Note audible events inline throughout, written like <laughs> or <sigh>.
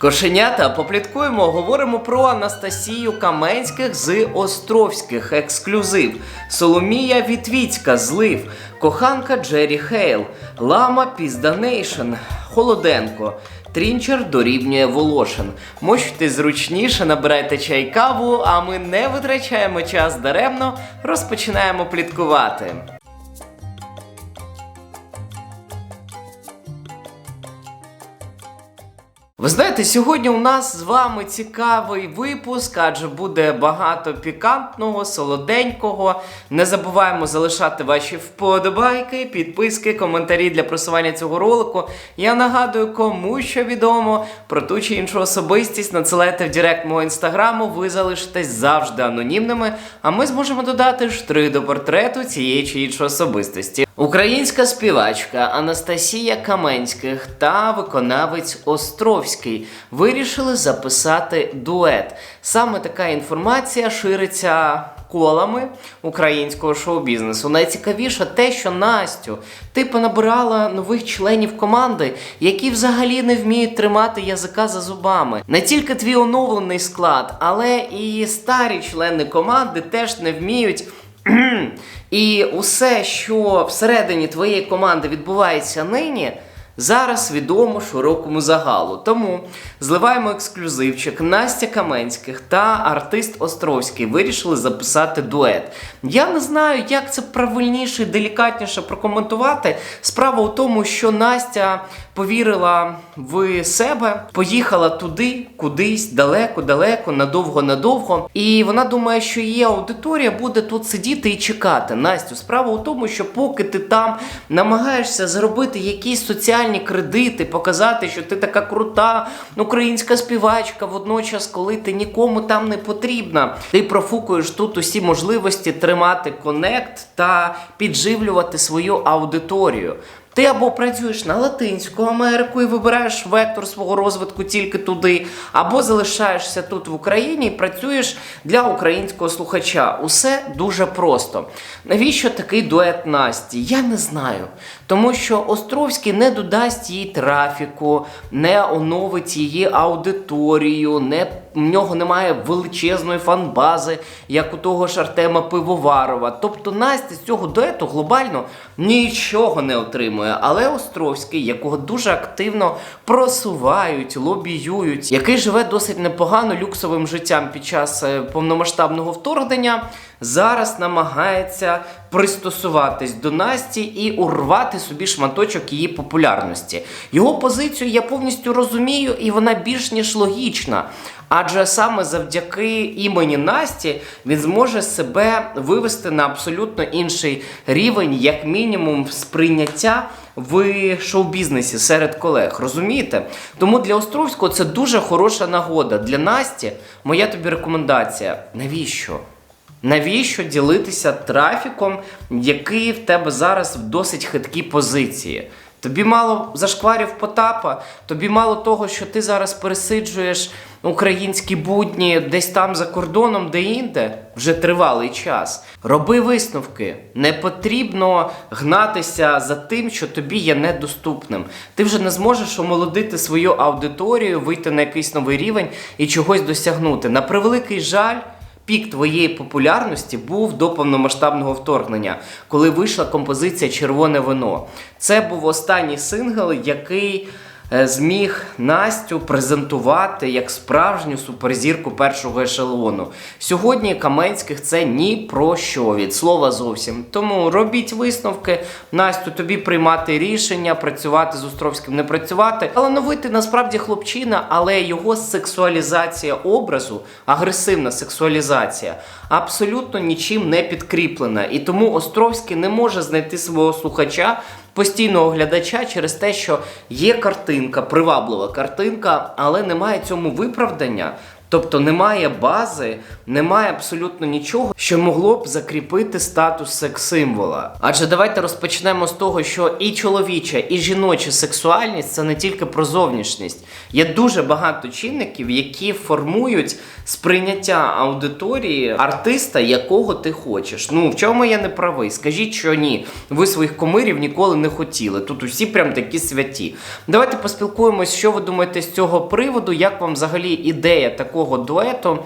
Кошенята, попліткуємо, говоримо про Анастасію Каменських з Островських, ексклюзив, Соломія Вітвіцька, злив, коханка Джері Хейл, Лама Пізданейшн, Холоденко. Трінчер дорівнює Волошин. Мочте зручніше, набирайте чай каву, а ми не витрачаємо час даремно, розпочинаємо пліткувати. Ви знаєте, сьогодні у нас з вами цікавий випуск, адже буде багато пікантного, солоденького. Не забуваємо залишати ваші вподобайки, підписки, коментарі для просування цього ролику. Я нагадую, кому що відомо про ту чи іншу особистість, надсилайте в директ мого інстаграму, ви залишитесь завжди анонімними, а ми зможемо додати штри до портрету цієї чи іншої особистості. Українська співачка Анастасія Каменських та виконавець Островський вирішили записати дует. Саме така інформація шириться колами українського шоу-бізнесу. Найцікавіше те, що Настю ти понабирала нових членів команди, які взагалі не вміють тримати язика за зубами. Не тільки твій оновлений склад, але і старі члени команди теж не вміють. <clears throat> І усе, що всередині твоєї команди відбувається нині, зараз відомо широкому загалу. Тому зливаємо ексклюзивчик. Настя Каменських та артист Островський вирішили записати дует. Я не знаю, як це правильніше і делікатніше прокоментувати. Справа у тому, що Настя повірила в себе, поїхала туди, кудись, далеко-далеко, надовго-надовго. І вона думає, що її аудиторія буде тут сидіти і чекати. Настю, справа у тому, що поки ти там намагаєшся заробити якісь соціальні кредити, показати, що ти така крута українська співачка, водночас, коли ти нікому там не потрібна, ти профукуєш тут усі можливості тримати конект та підживлювати свою аудиторію. Ти або працюєш на Латинську Америку і вибираєш вектор свого розвитку тільки туди, або залишаєшся тут в Україні і працюєш для українського слухача. Усе дуже просто. Навіщо такий дует Насті? Я не знаю. Тому що Островський не додасть їй трафіку, не оновить її аудиторію, не, в нього немає величезної фанбази, як у того ж Артема Пивоварова. Тобто Настя з цього дуету глобально нічого не отримує. Але Островський, якого дуже активно просувають, лобіюють, який живе досить непогано люксовим життям під час е, повномасштабного вторгнення, зараз намагається пристосуватись до Насті і урвати собі шматочок її популярності. Його позицію я повністю розумію, і вона більш ніж логічна. Адже саме завдяки імені Насті він зможе себе вивести на абсолютно інший рівень, як мінімум, сприйняття в шоу-бізнесі серед колег. Розумієте? Тому для Островського це дуже хороша нагода. Для Насті моя тобі рекомендація. Навіщо? Навіщо ділитися трафіком, який в тебе зараз в досить хиткій позиції? Тобі мало зашкварів Потапа, тобі мало того, що ти зараз пересиджуєш українські будні десь там за кордоном, де інде, вже тривалий час. Роби висновки. Не потрібно гнатися за тим, що тобі є недоступним. Ти вже не зможеш омолодити свою аудиторію, вийти на якийсь новий рівень і чогось досягнути. На превеликий жаль. Пік твоєї популярності був до повномасштабного вторгнення, коли вийшла композиція Червоне вино. Це був останній сингл, який зміг Настю презентувати як справжню суперзірку першого ешелону. Сьогодні Каменських це ні про що від слова зовсім. Тому робіть висновки. Настю, тобі приймати рішення, працювати з Островським, не працювати. Талановитий насправді хлопчина, але його сексуалізація образу, агресивна сексуалізація, абсолютно нічим не підкріплена. І тому Островський не може знайти свого слухача. Постійного глядача через те, що є картинка, приваблива картинка, але немає цьому виправдання. Тобто немає бази, немає абсолютно нічого, що могло б закріпити статус секс-символа. Адже давайте розпочнемо з того, що і чоловіча, і жіноча сексуальність це не тільки про зовнішність. Є дуже багато чинників, які формують сприйняття аудиторії артиста, якого ти хочеш. Ну в чому я не правий? Скажіть, що ні. Ви своїх комирів ніколи не хотіли. Тут усі прям такі святі. Давайте поспілкуємось, що ви думаєте з цього приводу, як вам взагалі ідея такого дуету.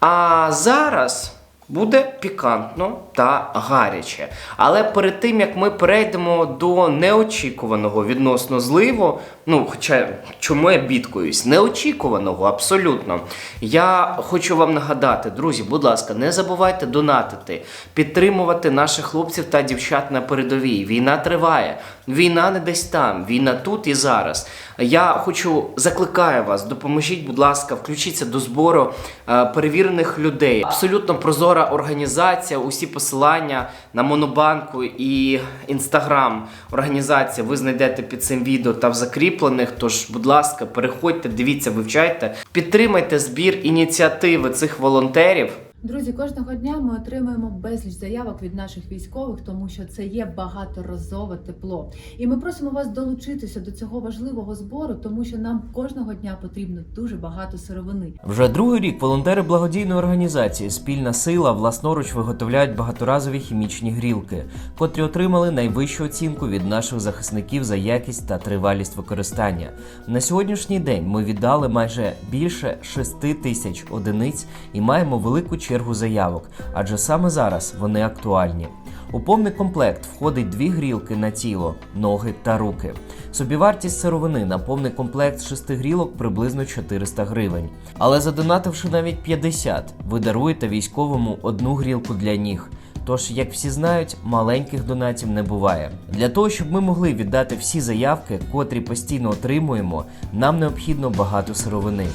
А зараз. Буде пікантно та гаряче. Але перед тим як ми перейдемо до неочікуваного відносно зливу, ну хоча чому я бідкуюсь, неочікуваного абсолютно. Я хочу вам нагадати, друзі, будь ласка, не забувайте донатити, підтримувати наших хлопців та дівчат на передовій. Війна триває, війна не десь там, війна тут і зараз. Я хочу закликаю вас, допоможіть, будь ласка, включіться до збору е, перевірених людей. Абсолютно прозора організація. Усі посилання на Монобанку і Інстаграм організація ви знайдете під цим відео та в закріплених. Тож, будь ласка, переходьте, дивіться, вивчайте, підтримайте збір ініціативи цих волонтерів. Друзі, кожного дня ми отримуємо безліч заявок від наших військових, тому що це є багаторазове тепло. І ми просимо вас долучитися до цього важливого збору, тому що нам кожного дня потрібно дуже багато сировини. Вже другий рік волонтери благодійної організації Спільна сила власноруч виготовляють багаторазові хімічні грілки, котрі отримали найвищу оцінку від наших захисників за якість та тривалість використання. На сьогоднішній день ми віддали майже більше 6 тисяч одиниць і маємо велику чергу заявок, адже саме зараз вони актуальні. У повний комплект входить дві грілки на тіло, ноги та руки. Собівартість сировини на повний комплект шести грілок приблизно 400 гривень. Але задонативши навіть 50, ви даруєте військовому одну грілку для ніг. Тож, як всі знають, маленьких донатів не буває. Для того, щоб ми могли віддати всі заявки, котрі постійно отримуємо, нам необхідно багато сировини.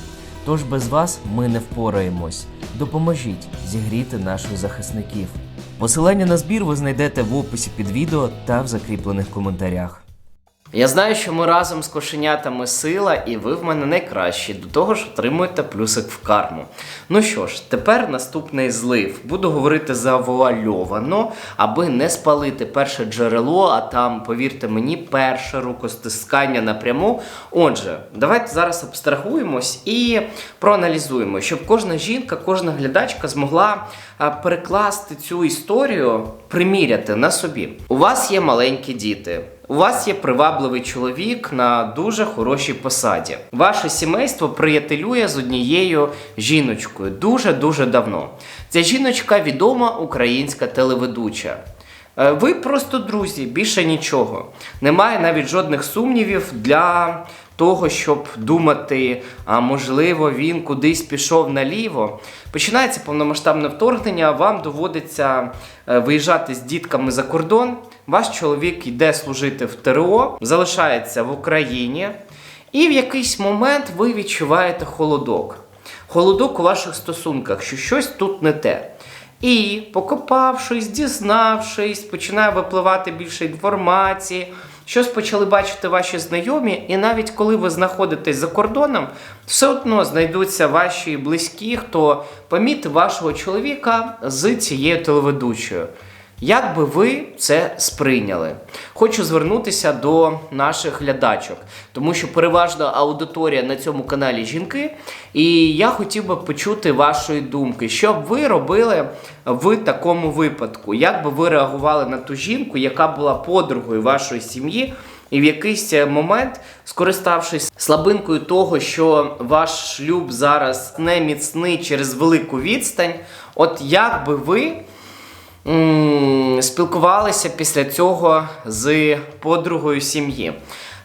Тож без вас ми не впораємось. Допоможіть зігріти наших захисників. Посилання на збір ви знайдете в описі під відео та в закріплених коментарях. Я знаю, що ми разом з кошенятами сила, і ви в мене найкращі. До того ж, отримуєте плюсик в карму. Ну що ж, тепер наступний злив. Буду говорити завуальовано, аби не спалити перше джерело, а там, повірте мені, перше рукостискання напряму. Отже, давайте зараз абстрагуємось і проаналізуємо, щоб кожна жінка, кожна глядачка змогла перекласти цю історію, приміряти на собі. У вас є маленькі діти. У вас є привабливий чоловік на дуже хорошій посаді. Ваше сімейство приятелює з однією жіночкою дуже-дуже давно. Ця жіночка відома українська телеведуча. Е, Ви просто друзі, більше нічого. Немає навіть жодних сумнівів для того, щоб думати, а можливо, він кудись пішов наліво. Починається повномасштабне вторгнення, вам доводиться е, виїжджати з дітками за кордон. Ваш чоловік йде служити в ТРО, залишається в Україні, і в якийсь момент ви відчуваєте холодок. Холодок у ваших стосунках, що щось тут не те. І, покопавшись, дізнавшись, починає випливати більше інформації. Щось почали бачити ваші знайомі, і навіть коли ви знаходитесь за кордоном, все одно знайдуться ваші близькі, хто помітив вашого чоловіка з цією телеведучою. Як би ви це сприйняли? Хочу звернутися до наших глядачок, тому що переважна аудиторія на цьому каналі жінки, і я хотів би почути вашої думки, що б ви робили в такому випадку? Як би ви реагували на ту жінку, яка була подругою вашої сім'ї? І в якийсь момент, скориставшись слабинкою того, що ваш шлюб зараз не міцний через велику відстань, от як би ви спілкувалися після цього з подругою сім'ї.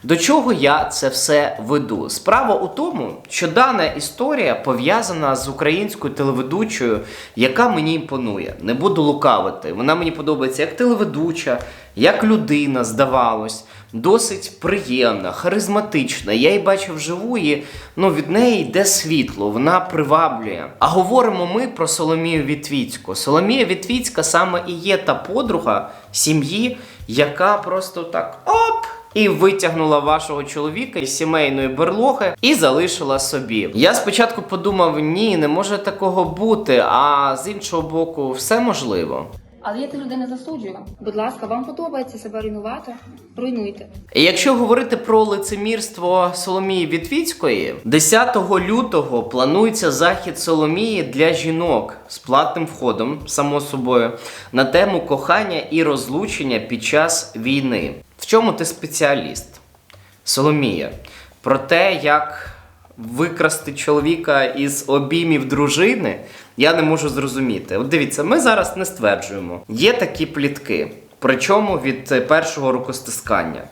До чого я це все веду? Справа у тому, що дана історія пов'язана з українською телеведучою, яка мені імпонує. Не буду лукавити. Вона мені подобається як телеведуча, як людина, здавалось. Досить приємна, харизматична. Я її бачив вживу, і ну, від неї йде світло, вона приваблює. А говоримо ми про Соломію Вітвіцьку. Соломія Вітвіцька саме і є та подруга сім'ї, яка просто так оп! і витягнула вашого чоловіка із сімейної берлоги і залишила собі. Я спочатку подумав: ні, не може такого бути. А з іншого боку, все можливо. Але я тих людей не засуджую. Будь ласка, вам подобається себе руйнувати? Руйнуйте. Якщо говорити про лицемірство Соломії Вітвіцької, 10 лютого планується захід Соломії для жінок з платним входом, само собою, на тему кохання і розлучення під час війни. В чому ти спеціаліст? Соломія. Про те, як викрасти чоловіка із обіймів дружини, я не можу зрозуміти. От дивіться, ми зараз не стверджуємо. Є такі плітки, причому від е, першого рукостискання.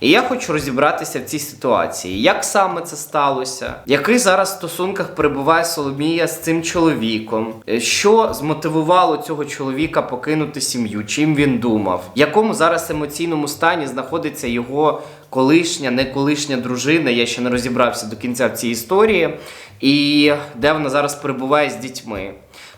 І я хочу розібратися в цій ситуації, як саме це сталося, який зараз в стосунках перебуває Соломія з цим чоловіком, Е, що змотивувало цього чоловіка покинути сім'ю, чим він думав, в якому зараз емоційному стані знаходиться його колишня, не колишня дружина. Я ще не розібрався до кінця в цій історії, і де вона зараз перебуває з дітьми.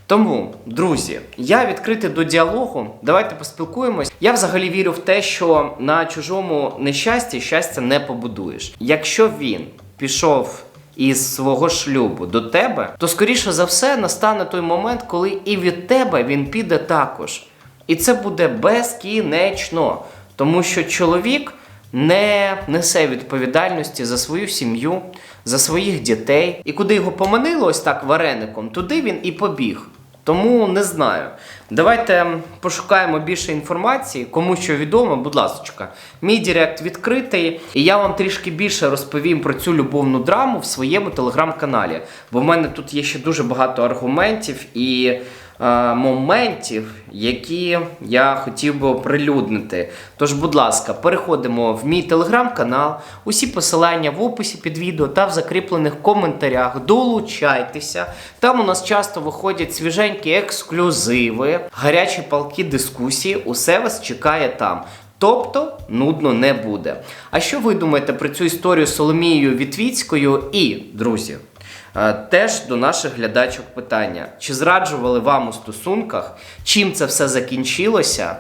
Тому, друзі, я відкритий до діалогу. Давайте поспілкуємось. Я взагалі вірю в те, що на чужому нещасті щастя не побудуєш. Якщо він пішов із свого шлюбу до тебе, то скоріше за все настане той момент, коли і від тебе він піде також. І це буде безкінечно, тому що чоловік не несе відповідальності за свою сім'ю, за своїх дітей. І куди його поманило ось так вареником, туди він і побіг. Тому не знаю. Давайте пошукаємо більше інформації. Кому що відомо, будь ласка, мій директ відкритий, і я вам трішки більше розповім про цю любовну драму в своєму телеграм-каналі. Бо в мене тут є ще дуже багато аргументів і моментів, які я хотів би оприлюднити. Тож, будь ласка, переходимо в мій телеграм-канал. Усі посилання в описі під відео та в закріплених коментарях. Долучайтеся. Там у нас часто виходять свіженькі ексклюзиви, гарячі палки дискусії. Усе вас чекає там. Тобто нудно не буде. А що ви думаєте про цю історію з Соломією Вітвіцькою і, друзі? Е, Теж до наших глядачок питання: чи зраджували вам у стосунках, чим це все закінчилося,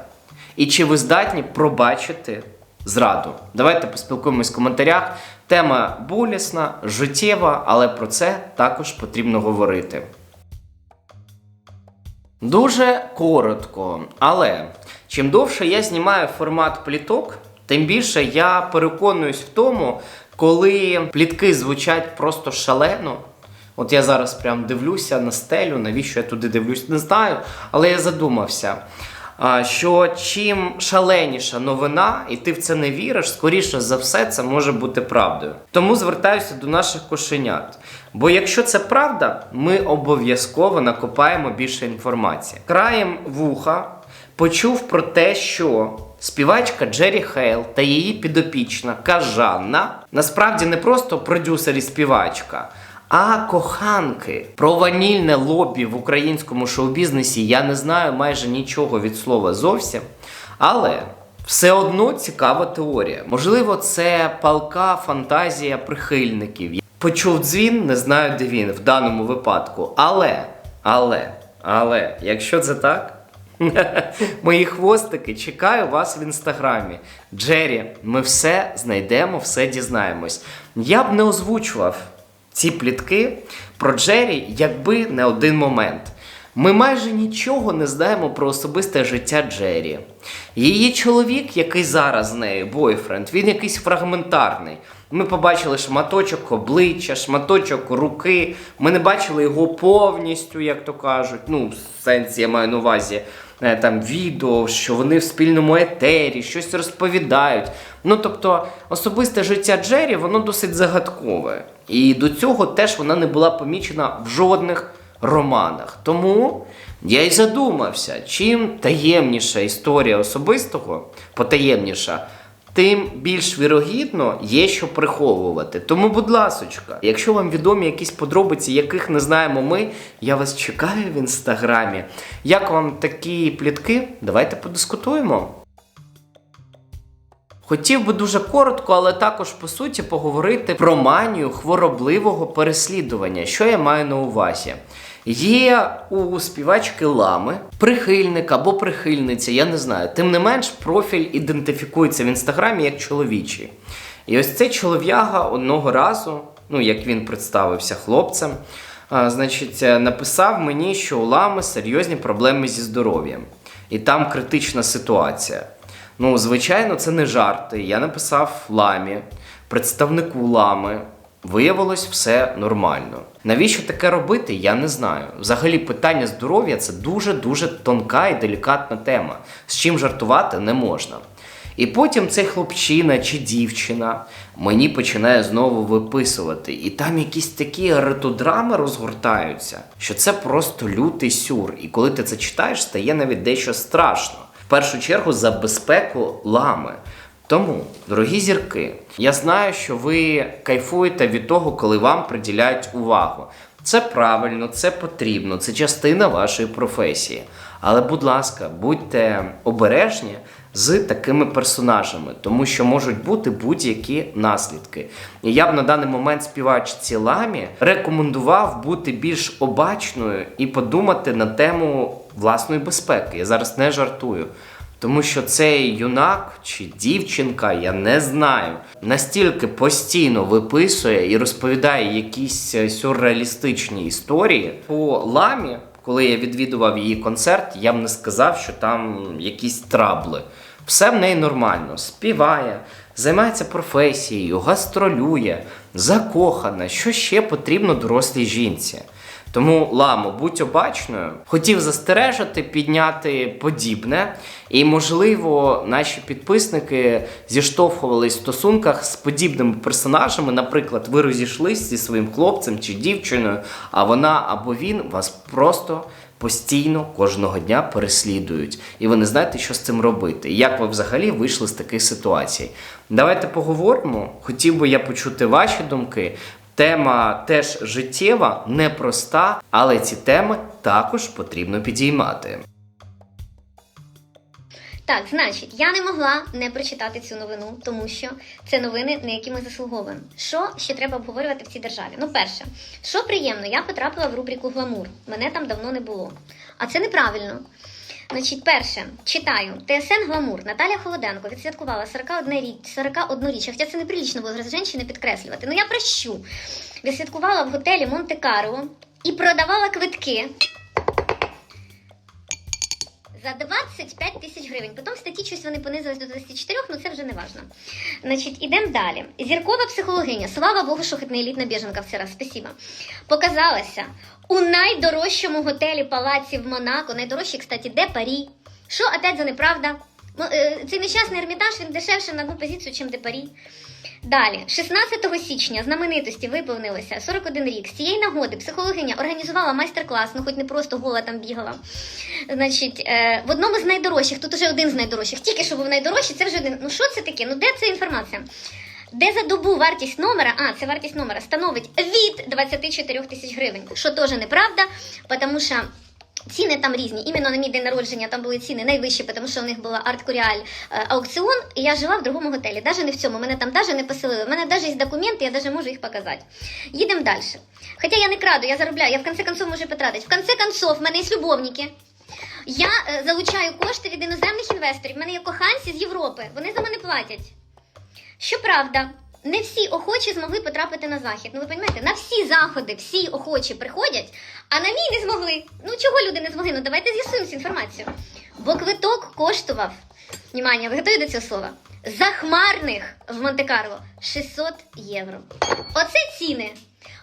і чи ви здатні пробачити зраду? Давайте поспілкуємось в коментарях. Тема болісна, життєва, але про це також потрібно говорити. Дуже коротко, але чим довше я знімаю формат пліток, тим більше я переконуюсь в тому, коли плітки звучать просто шалено. От я зараз прям дивлюся на стелю, навіщо я туди дивлюсь, не знаю, але я задумався. Що чим шаленіша новина, і ти в це не віриш, скоріше за все, це може бути правдою. Тому звертаюся до наших кошенят. Бо якщо це правда, ми обов'язково накопаємо більше інформації. Краєм вуха почув про те, що співачка Джері Хейл та її підопічна Кажанна насправді не просто продюсер і співачка. А коханки про ванільне лобі в українському шоу-бізнесі я не знаю майже нічого від слова зовсім. Але все одно цікава теорія. Можливо, це палка фантазія прихильників. Почув дзвін, не знаю, де він в даному випадку. Але, але, але, якщо це так. <laughs> Мої хвостики, чекаю вас в інстаграмі. Джері, ми все знайдемо, все дізнаємось. Я б не озвучував ці плітки про Джері, якби не один момент. Ми майже нічого не знаємо про особисте життя Джері. Її чоловік, який зараз з нею, бойфренд, він якийсь фрагментарний. Ми побачили шматочок обличчя, шматочок руки. Ми не бачили його повністю, як то кажуть. Ну, в сенсі я маю на увазі там відео, що вони в спільному етері, щось розповідають. Ну тобто, особисте життя Джері, воно досить загадкове. І до цього теж вона не була помічена в жодних романах. Тому я й задумався, чим таємніша історія особистого, потаємніша, тим більш вірогідно є що приховувати. Тому, будь ласочка, якщо вам відомі якісь подробиці, яких не знаємо ми, я вас чекаю в інстаграмі. Як вам такі плітки? Давайте подискутуємо. Хотів би дуже коротко, але також по суті поговорити про манію хворобливого переслідування. Що я маю на увазі? Є у співачки лами прихильник або прихильниця, я не знаю. Тим не менш, профіль ідентифікується в інстаграмі як чоловічий. І ось цей чолов'яга одного разу, ну як він представився хлопцем, значить, е, написав мені, що у лами серйозні проблеми зі здоров'ям, і там критична ситуація. Ну, звичайно, це не жарти. Я написав ламі, представнику лами. Виявилось все нормально. Навіщо таке робити, я не знаю. Взагалі, питання здоров'я це дуже-дуже тонка і делікатна тема. З чим жартувати не можна. І потім цей хлопчина чи дівчина мені починає знову виписувати. І там якісь такі ретодрами розгортаються, що це просто лютий сюр. І коли ти це читаєш, стає навіть дещо страшно. В першу чергу за безпеку лами. Тому, дорогі зірки, я знаю, що ви кайфуєте від того, коли вам приділяють увагу. Це правильно, це потрібно, це частина вашої професії. Але, будь ласка, будьте обережні з такими персонажами, тому що можуть бути будь-які наслідки. І я б на даний момент співачці Ламі рекомендував бути більш обачною і подумати на тему власної безпеки. Я зараз не жартую. Тому що цей юнак чи дівчинка, я не знаю, настільки постійно виписує і розповідає якісь е, сюрреалістичні історії по ламі. Коли я відвідував її концерт, я б не сказав, що там якісь трабли. Все в неї нормально. Співає, займається професією, гастролює, закохана. Що ще потрібно дорослій жінці? Тому ламо, будь обачною. Хотів застережити, підняти подібне. І, можливо, наші підписники зіштовхувались в стосунках з подібними персонажами. Наприклад, ви розійшлись зі своїм хлопцем чи дівчиною, а вона або він вас просто постійно кожного дня переслідують. І ви не знаєте, що з цим робити. Як ви взагалі вийшли з таких ситуацій? Давайте поговоримо. Хотів би я почути ваші думки. Тема теж життєва, непроста, але ці теми також потрібно підіймати. Так, значить, я не могла не прочитати цю новину, тому що це новини, на які ми заслуговуємо. Що ще треба обговорювати в цій державі? Ну, перше, що приємно, я потрапила в рубрику Гламур. Мене там давно не було. А це неправильно. Значить, перше, читаю. ТСН Гламур. Наталя Холоденко відсвяткувала 41 річ, 41 річ. Хоча це неприлічно з жінки підкреслювати. Ну я прощу. Відсвяткувала в готелі Монте-Карло і продавала квитки за 25 тисяч гривень. Потім в статті щось вони понизились до 24, але це вже не важно. Значить, ідемо далі. Зіркова психологиня, слава Богу, що хоч не елітна біженка в цей раз, спасіба. Показалася у найдорожчому готелі палаці в Монако. Найдорожчий, кстати, де Парі. Що опять за неправда? Ну, е, Цей нещасний ермітаж він дешевше на одну позицію, ніж де Парі. Далі, 16 січня знаменитості виповнилося 41 рік. З цієї нагоди психологиня організувала майстер-клас, ну хоч не просто гола там бігала. Значить, е, в одному з найдорожчих, тут уже один з найдорожчих, тільки що був найдорожчий, це вже один. Ну що це таке? Ну де ця інформація? Де за добу вартість номера, а це вартість номера становить від 24 тисяч гривень, що теж неправда, тому що ціни там різні. Іменно на мій день народження там були ціни найвищі, тому що у них була Арт Куріаль е, аукціон, і я жила в другому готелі. Навіть не в цьому. Мене там навіть не поселили. У мене навіть є документи, я навіть можу їх показати. Їдемо далі. Хоча я не краду, я заробляю, я в конце концов можу потратити. В конце концов, в мене є любовники. Я е, залучаю кошти від іноземних інвесторів. В мене є коханці з Європи. Вони за мене платять. Щоправда, не всі охочі змогли потрапити на захід. Ну ви розумієте, на всі заходи всі охочі приходять, а на мій не змогли. Ну чого люди не змогли? Ну давайте з'ясуємо цю інформацію. Бо квиток коштував, внимання, ви готові до цього слова? Захмарних в Монте-Карло 600 євро. Оце ціни.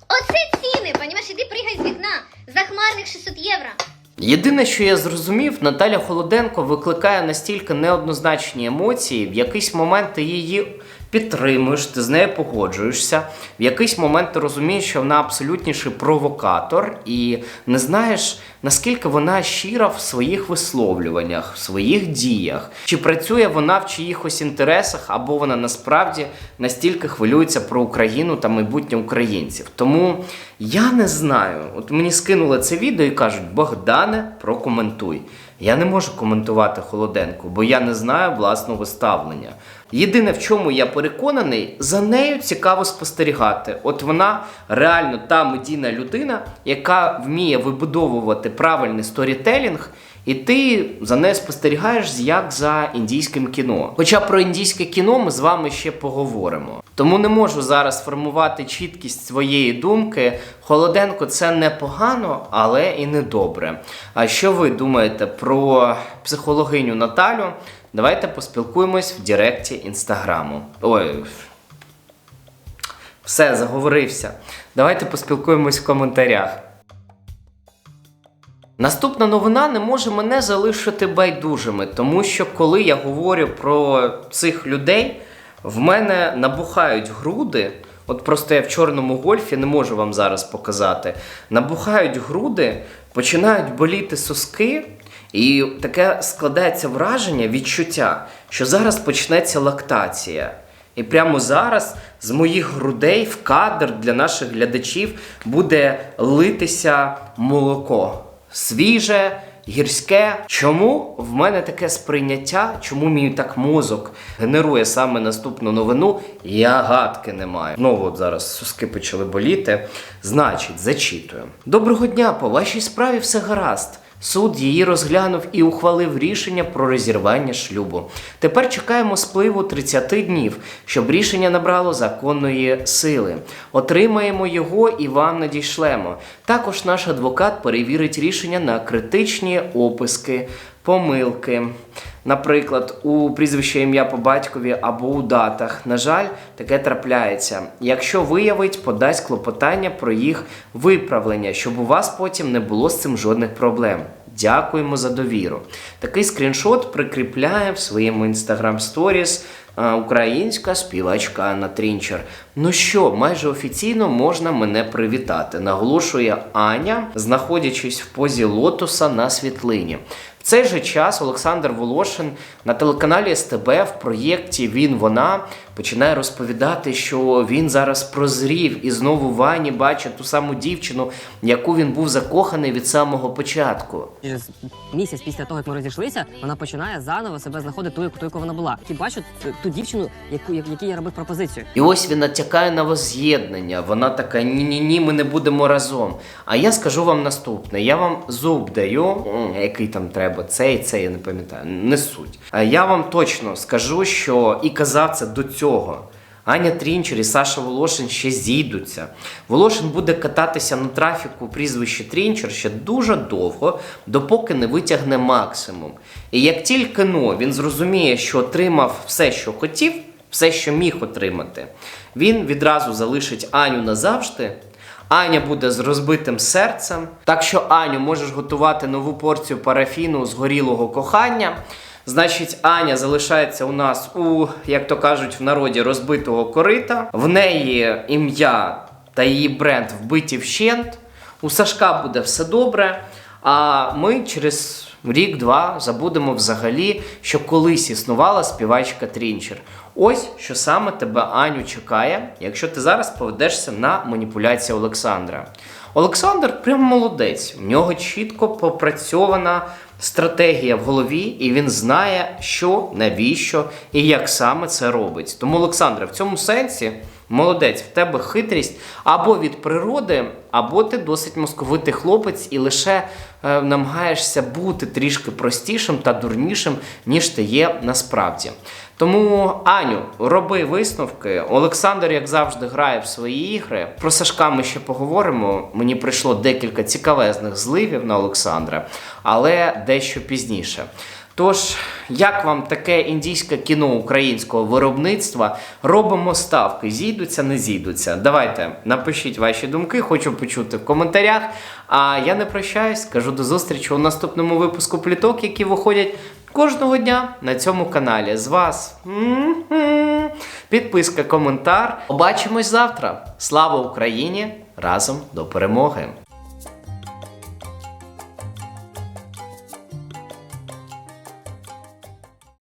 Оце ціни, понімаєш, іди пригай з вікна. Захмарних 600 євро. Єдине, що я зрозумів, Наталя Холоденко викликає настільки неоднозначні емоції, в якийсь момент ти її підтримуєш, ти з нею погоджуєшся. В якийсь момент ти розумієш, що вона абсолютніший провокатор, і не знаєш, наскільки вона щира в своїх висловлюваннях, в своїх діях, чи працює вона в чиїхось інтересах, або вона насправді настільки хвилюється про Україну та майбутнє українців. Тому я не знаю. От мені скинули це відео і кажуть: Богдане, прокоментуй. Я не можу коментувати холоденку, бо я не знаю власного ставлення. Єдине, в чому я переконаний, за нею цікаво спостерігати. От вона реально та медійна людина, яка вміє вибудовувати правильний сторітелінг, і ти за нею спостерігаєш як за індійським кіно. Хоча про індійське кіно ми з вами ще поговоримо. Тому не можу зараз формувати чіткість своєї думки. Холоденко це не погано, але і не добре. А що ви думаєте про психологиню Наталю? Давайте поспілкуємось в Директі інстаграму. Ой. Все, заговорився. Давайте поспілкуємось в коментарях. Наступна новина не може мене залишити байдужими, тому що коли я говорю про цих людей, в мене набухають груди. От просто я в чорному гольфі не можу вам зараз показати. Набухають груди, починають боліти соски, і таке складається враження, відчуття, що зараз почнеться лактація. І прямо зараз з моїх грудей в кадр для наших глядачів буде литися молоко. Свіже, гірське. Чому в мене таке сприйняття? Чому мій так мозок генерує саме наступну новину? Я гадки не маю. Знову от зараз соски почали боліти. Значить, зачитую. Доброго дня, по вашій справі все гаразд. Суд її розглянув і ухвалив рішення про розірвання шлюбу. Тепер чекаємо спливу 30 днів, щоб рішення набрало законної сили. Отримаємо його і вам надійшлемо. Також наш адвокат перевірить рішення на критичні описки, помилки. Наприклад, у прізвище ім'я по батькові або у датах. На жаль, таке трапляється. Якщо виявить, подасть клопотання про їх виправлення, щоб у вас потім не було з цим жодних проблем. Дякуємо за довіру. Такий скріншот прикріпляє в своєму інстаграм сторіс українська співачка Анна Трінчер. Ну що, майже офіційно можна мене привітати, наголошує Аня, знаходячись в позі лотоса на світлині. Цей же час Олександр Волошин на телеканалі СТБ в проєкті Він вона починає розповідати, що він зараз прозрів і знову в Ані бачить ту саму дівчину, яку він був закоханий від самого початку. Через місяць після того, як ми розійшлися, вона починає заново себе знаходити ту, ту, яку вона була. І бачу ту, дівчину, яку якій я робив пропозицію. І ось він натякає на воз'єднання. Вона така: ні, ні, ні, ми не будемо разом. А я скажу вам наступне: я вам зуб даю, який там треба, цей, цей, я не пам'ятаю, не суть. А я вам точно скажу, що і казав це до цього. Аня Трінчер і Саша Волошин ще зійдуться. Волошин буде кататися на трафіку прізвище Трінчер ще дуже довго, допоки не витягне максимум. І як тільки но він зрозуміє, що отримав все, що хотів, все, що міг отримати, він відразу залишить Аню назавжди. Аня буде з розбитим серцем. Так що, Аню, можеш готувати нову порцію парафіну згорілого кохання. Значить, Аня залишається у нас у, як то кажуть, в народі розбитого корита. В неї ім'я та її бренд вбиті вщент. У Сашка буде все добре. А ми через рік-два забудемо взагалі, що колись існувала співачка Трінчер. Ось що саме тебе Аню чекає, якщо ти зараз поведешся на маніпуляції Олександра. Олександр прям молодець. В нього чітко попрацьована стратегія в голові, і він знає, що, навіщо і як саме це робить. Тому, Олександре, в цьому сенсі молодець, в тебе хитрість або від природи, або ти досить московитий хлопець і лише намагаєшся бути трішки простішим та дурнішим, ніж ти є насправді. Тому, Аню, роби висновки. Олександр, як завжди, грає в свої ігри. Про Сашка ми ще поговоримо. Мені прийшло декілька цікавезних зливів на Олександра, але дещо пізніше. Тож, як вам таке індійське кіно українського виробництва? Робимо ставки. Зійдуться, не зійдуться. Давайте напишіть ваші думки, хочу почути в коментарях. А я не прощаюсь, кажу до зустрічі у наступному випуску пліток, які виходять кожного дня на цьому каналі. З вас підписка, коментар. Побачимось завтра. Слава Україні! Разом до перемоги!